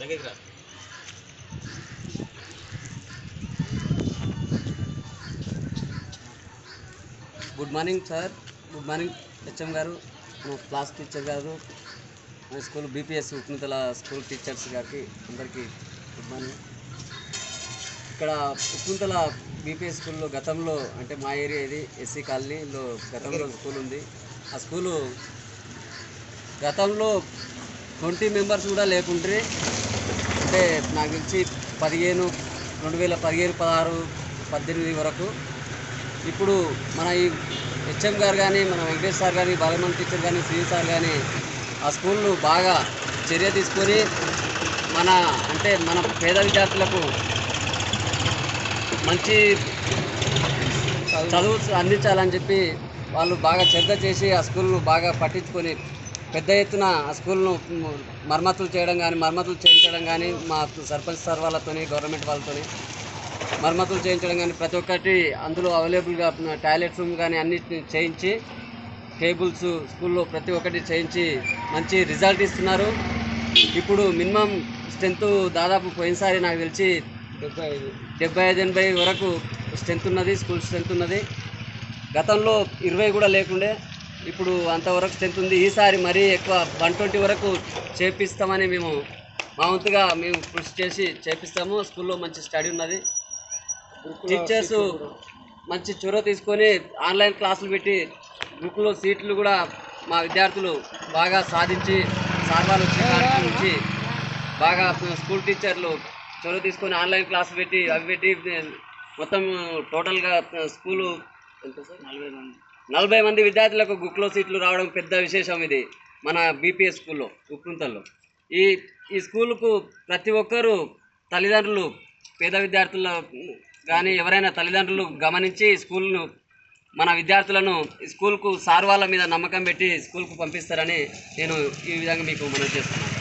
దగ్గరికి రా good morning sir. Good morning HM గారు క్లాస్ టీచర్ గారు మన స్కూల్ బీపీఎస్ ఉపనితల స్కూల్ టీచర్స్ గారికి అందరికీ గుడ్ మార్నింగ్. ఇక్కడ ఉపనితల బీపీఎస్ స్కూల్లో గతంలో అంటే మా ఏరియా ఇది ఎస్సీ కాలనీలో గతంలో స్కూల్ ఉంది. ఆ స్కూలు గతంలో ట్వంటీ మెంబర్స్ కూడా లేకుంటే అంటే నాకు తెలిసి పదిహేను రెండు వేల పదిహేను పదహారు పద్దెనిమిది వరకు. ఇప్పుడు మన ఈ హెచ్ఎం గారు కానీ మన వెంకటేష్ సార్ కానీ బాలమన్ టీచర్ కానీ శ్రీ సార్ కానీ ఆ స్కూల్ను బాగా చర్య తీసుకొని మన అంటే మన పేద విద్యార్థులకు మంచి చదువు అందించాలని చెప్పి వాళ్ళు బాగా శ్రద్ధ చేసి ఆ స్కూల్ను బాగా పట్టించుకొని పెద్ద ఎత్తున ఆ స్కూల్ను మరమ్మతులు చేయడం కానీ మరమ్మతులు చేయించడం కానీ మా సర్పంచ్ సార్ వాళ్ళతో గవర్నమెంట్ వాళ్ళతోని మరమ్మతులు చేయించడం కానీ ప్రతి ఒక్కటి అందులో అవైలబుల్గా టాయిలెట్ రూమ్ కానీ అన్ని చేయించి టేబుల్స్ స్కూల్లో ప్రతి ఒక్కటి చేయించి మంచి రిజల్ట్ ఇస్తున్నారు. ఇప్పుడు మినిమం స్ట్రెంత్ దాదాపు పోయినసారి నాకు తెలిసి డెబ్బై ఐదు డెబ్బై ఐదు ఎనభై వరకు స్ట్రెంత్ ఉన్నది స్కూల్ స్ట్రెంత్ ఉన్నది. గతంలో ఇరవై కూడా లేకుండే ఇప్పుడు అంతవరకు స్ట్రెంత్ ఉంది. ఈసారి మరీ ఎక్కువ వన్ ట్వంటీ వరకు చేపిస్తామని మేము మా వంతుగా మేము కృషి చేసి చేపిస్తాము. స్కూల్లో మంచి స్టడీ ఉన్నది. టీచర్స్ మంచి చొరవ తీసుకొని ఆన్లైన్ క్లాసులు పెట్టి బుక్లో సీట్లు కూడా మా విద్యార్థులు బాగా సాధించి సార్ నుంచి బాగా స్కూల్ టీచర్లు చొరవ తీసుకొని ఆన్లైన్ క్లాసులు పెట్టి అవి పెట్టి మొత్తం టోటల్గా స్కూలు ఎంత సార్? నలభై మంది. నలభై మంది విద్యార్థులకు గుక్లో సీట్లు రావడం పెద్ద విశేషం ఇది మన బీపీఎస్ స్కూల్లో ఉక్కుంతల్లో ఈ ఈ స్కూలుకు ప్రతి ఒక్కరూ తల్లిదండ్రులు పేద విద్యార్థుల కానీ ఎవరైనా తల్లిదండ్రులు గమనించి స్కూల్ను మన విద్యార్థులను ఈ స్కూల్కు సార్ వాళ్ళ మీద నమ్మకం పెట్టి స్కూల్కు పంపిస్తారని నేను ఈ విధంగా మీకు మనం చేస్తున్నాను.